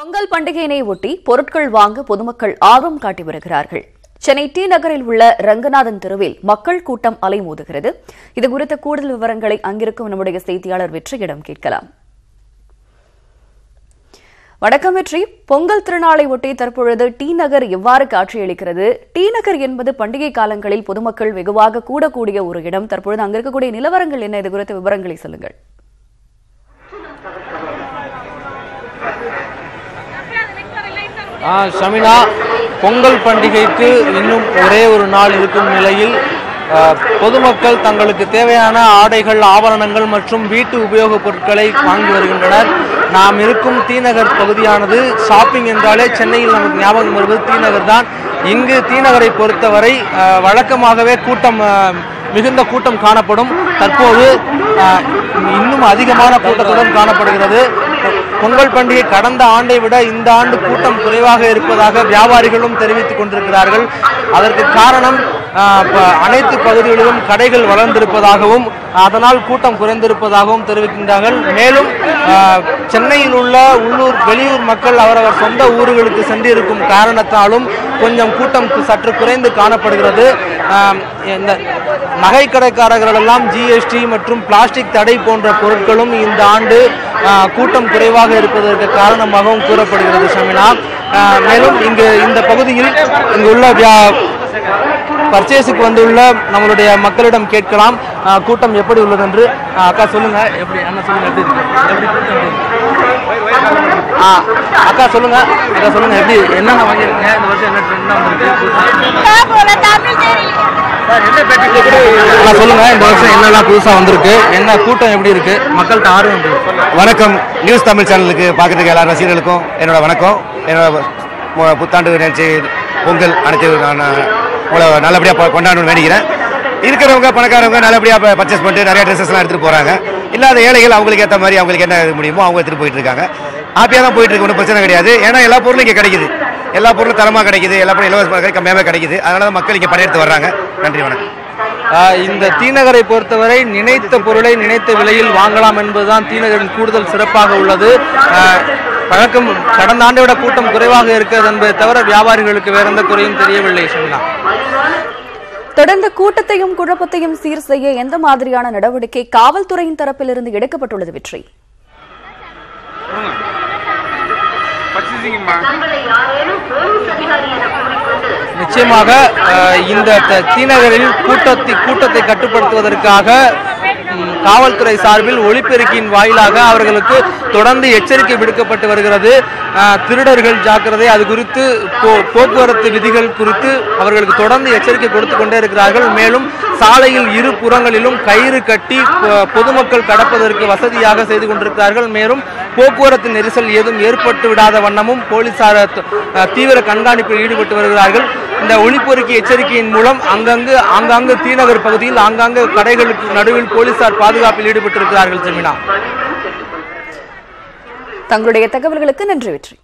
பொங்கல் பண்டிகையினை ஒட்டி பொருட்கள் வாங்க பொதுமக்கள் ஆர்வம் காட்டி வருகிறார்கள். சென்னை டி நகரில் உள்ள ரங்கநாதன் தெருவில் மக்கள் கூட்டம் அலைமோதுகிறது. இதுகுறித்த கூடுதல் விவரங்களை அங்கிருக்கும் நம்முடைய செய்தியாளர் வெற்றியிடம் கேட்கலாம். வணக்கம் வெற்றி. பொங்கல் திருநாளை ஒட்டி தற்பொழுது டி நகர் எவ்வாறு காட்சியளிக்கிறது? டி நகர் என்பது பண்டிகை காலங்களில் பொதுமக்கள் வெகுவாக கூடக்கூடிய ஒரு இடம். தற்பொழுது அங்கிருக்கக்கூடிய நிலவரங்கள் என்ன? இது குறித்த விவரங்களை சொல்லுங்கள். ஆ, பொங்கல் பண்டிகைக்கு இன்னும் ஒரே ஒரு நாள் இருக்கும் நிலையில் பொதுமக்கள் தங்களுக்கு தேவையான ஆடைகள் ஆபரணங்கள் மற்றும் வீட்டு உபயோகப் பொருட்களை வாங்கி வருகின்றனர். நாம் இருக்கும் தீநகர் பகுதியானது ஷாப்பிங் என்றாலே சென்னையில் நமக்கு ஞாபகம் வருவது தீநகர் தான். இங்கு தீநகரை பொறுத்தவரை வழக்கமாகவே கூட்டம் மிகுந்த கூட்டம் காணப்படும். தற்போது இன்னும் அதிகமான கூட்டத்துடன் காணப்படுகிறது. பொங்கல் பண்டிகை கடந்த ஆண்டை விட இந்த ஆண்டு கூட்டம் குறைவாக இருப்பதாக வியாபாரிகளும் தெரிவித்துக் கொண்டிருக்கிறார்கள். அதற்கு காரணம் அனைத்து பகுதிகளிலும் கடைகள் வளர்ந்திருப்பதாகவும் அதனால் கூட்டம் குறைந்திருப்பதாகவும் தெரிவிக்கின்றார்கள். மேலும் சென்னையில் உள்ள உள்ளூர் வெளியூர் மக்கள் அவரவர் சொந்த ஊர்களுக்கு சென்றிருக்கும் காரணத்தாலும் கொஞ்சம் கூட்டம் சற்று குறைந்து காணப்படுகிறது. இந்த நகை கடைக்காரர்களெல்லாம் ஜிஎஸ்டி மற்றும் பிளாஸ்டிக் தடை போன்ற பொருட்களும் இந்த ஆண்டு கூட்டம் குறைவாக இருப்பதற்கு காரணமாகவும் கூறப்படுகிறது சமினா. மேலும் இங்கு இந்த பகுதியில் இங்குள்ள வியா- பர்ச்சேஸுக்கு வந்துள்ள நம்மளுடைய மக்களிடம் கேட்கலாம். கூட்டம் எப்படி உள்ளது என்று அக்கா சொல்லுங்க. எப்படி அண்ணா சொல்லுங்க ஆ அக்கா சொல்லுங்க. அக்கா சொல்லுங்க எப்படி என்னென்ன வாங்கியிருக்கீங்க? இந்த வருஷம் என்ன ட்ரெண்ட் வந்திருக்கு? சொல்லுங்க? இந்த வருஷம் என்னெல்லாம் புதுசா வந்திருக்கு? என்ன கூட்டம் எப்படி இருக்கு? மக்கள்கிட்ட ஆர்வம்? வணக்கம். நியூஸ் தமிழ் சேனலுக்கு பார்க்கறதுக்கு எல்லா ரசிகர்களுக்கும் என்னோட வணக்கம். என்னோட புத்தாண்டு நிகழ்ச்சி பொங்கல் அனைத்து நான் உங்களை நல்லபடியாக கொண்டாடணும்னு வேண்டிக்கிறேன். இருக்கிறவங்க பணக்காரவங்க நல்லபடியாக பர்ச்சேஸ் பண்ணிட்டு நிறைய ட்ரெஸ்ஸஸ்லாம் எடுத்துகிட்டு போகிறாங்க இல்லாத ஏழைகள் அவங்களுக்கு ஏற்ற மாதிரி அவங்களுக்கு என்ன இது முடியுமோ அவங்க எடுத்துகிட்டு போயிட்டு இருக்காங்க. ஹாப்பியாக தான் போயிட்டு இருக்கு. ஒன்றும் பிரச்சனை கிடையாது. ஏன்னா எல்லா பொருளும் இங்கே கிடைக்குது. எல்லா பொருளும் தரமாக கிடைக்குது எல்லா பொருளும் இலவசமாக கம்மியாகவே கிடைக்குது. அதனால தான் மக்கள் இங்கே படையெடுத்து வர்றாங்க. நன்றி வணக்கம். ஆஹ் இந்த தீநகரை பொறுத்தவரை நினைத்த பொருளை நினைத்த விலையில் வாங்கலாம் என்பதுதான் தீநகரின் கூடுதல் சிறப்பாக உள்ளது. ஆஹ் பழக்கம் கடந்த ஆண்டை விட கூட்டம் குறைவாக இருக்கிறது என்பதை தவிர வியாபாரிகளுக்கு வேற எந்த குறையும் தெரியவில்லை சொன்னா தொடர்ந்து கூட்டத்தையும் குழப்பத்தையும் சீர் செய்ய எந்த மாதிரியான நடவடிக்கை காவல்துறையின் தரப்பிலிருந்து எடுக்கப்பட்டுள்ளது வெற்றி? நிச்சயமாக இந்த தீநகரில் கூட்டத்தை கூட்டத்தை கட்டுப்படுத்துவதற்காக காவல்துறை சார்பில் ஒளிபெருக்கியின் வாயிலாக அவர்களுக்கு தொடர்ந்து எச்சரிக்கை விடுக்கப்பட்டு வருகிறது. திருடர்கள் ஜாக்கிரதை அது குறித்து போ- போக்குவரத்து விதிகள் குறித்து அவர்களுக்கு தொடர்ந்து எச்சரிக்கை கொடுத்து கொண்டே இருக்கிறார்கள். மேலும் சாலையில் இரு புறங்களிலும் கயிறு கட்டி பொ- பொதுமக்கள் கடப்பதற்கு வசதியாக செய்து கொண்டிருக்கிறார்கள். மேலும் போக்குவரத்து நெரிசல் ஏதும் ஏற்பட்டு விடாத வண்ணமும் போலீசார் தீவிர கண்காணிப்பில் ஈடுபட்டு வருகிறார்கள். இந்த ஒளிப்பொறுக்கி எச்சரிக்கையின் மூலம் அங்கங்கு ஆங்காங்கு தீநகர் பகுதியில் ஆங்காங்கு கடைகளுக்கு நடுவில் போலீசார் பாதுகாப்பில் ஈடுபட்டிருக்கிறார்கள் ஜெமினா. தங்களுடைய தகவல்களுக்கு நன்றி வெற்றி.